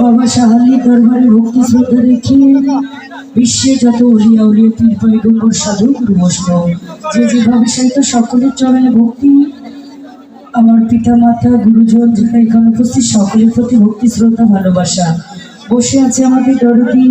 বাবা সাহালি দরবারে ভক্তি শ্রদ্ধা দেখিয়ে বিশ্বে যত উলিয়া উলিয়া পীর পয়গম্বর সাধু গুরু বৈষ্ণব যে যেভাবে সহিত সকলের চরণে ভক্তি, আমার পিতা মাতা গুরুজন যারা এখানে উপস্থিত, সকলের প্রতি ভক্তি, শ্রদ্ধা, ভালোবাসা। বসে আছে আমাদের দরদি,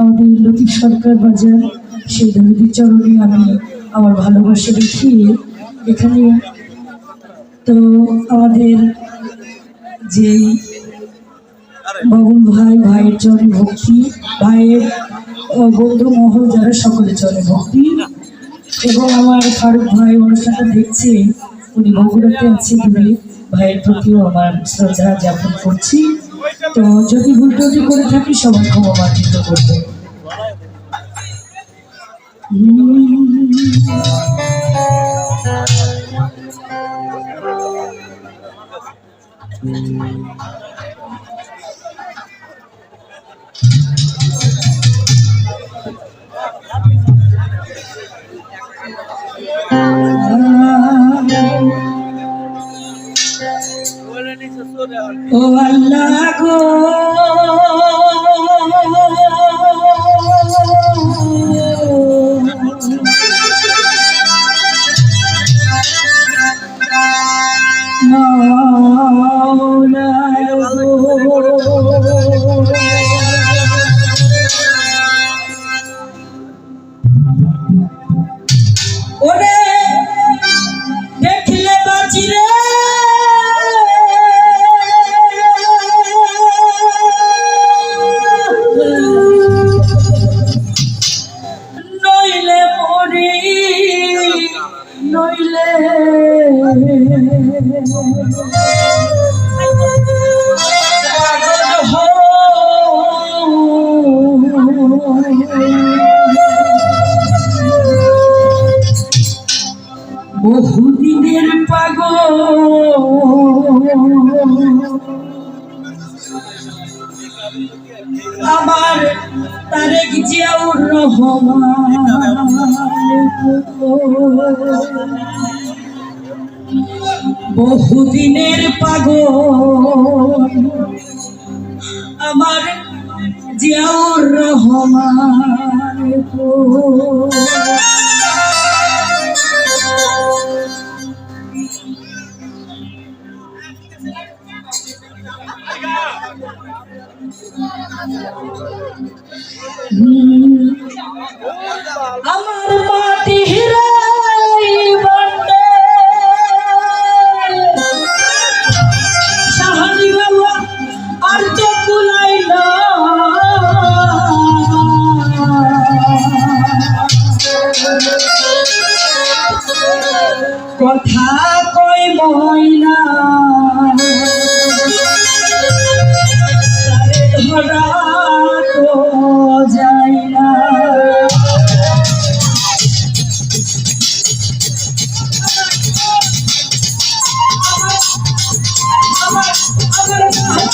আমাদের লতিফ সরকার বাজার। সেই দরদির চরণে আমি আমার ভালোবাসা দেখিয়ে এখানে তো আমাদের যে বাবুল ভাই ভাইয়ের চরণে ভক্তি ভাইয়ের বন্ধু মহল যারা সকলের চরণে ভক্তি। এবং আমার ফারুক ভাই অনুষ্ঠানটা দেখছে উনি বগুড়াতে আছে দূরে ভাইয়ের প্রতিও আমার শ্রদ্ধা জ্ঞাপন করছি। তো যদি ভুল ত্রুটি করে থাকি সবাই ক্ষমা মার্জিত করবে। ও আল্লাহ গো মরি নইলে বহুদিনের পাগল। আমার তারেক জিয়াউর রহমান। বহুদিনের পাগল আমার জিয়াউর রহমান। আমার মাটি হিরাই বন্ডে সাহানি বাবা আর তো কুলাই না। কথা কই তারে ধরা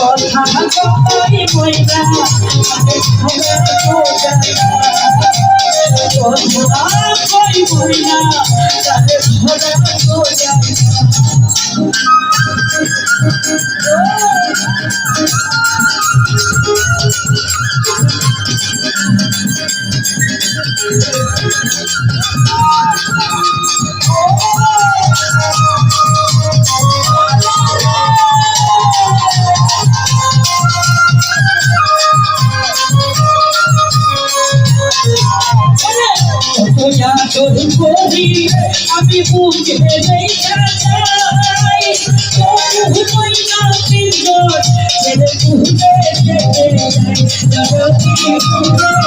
বন্ডে তোমার তো হলাই আমার মাটি হিরাই বন্ডে তোমার তো আমি বুঝে নেই চাই বহু মহিলা পিঞ্জর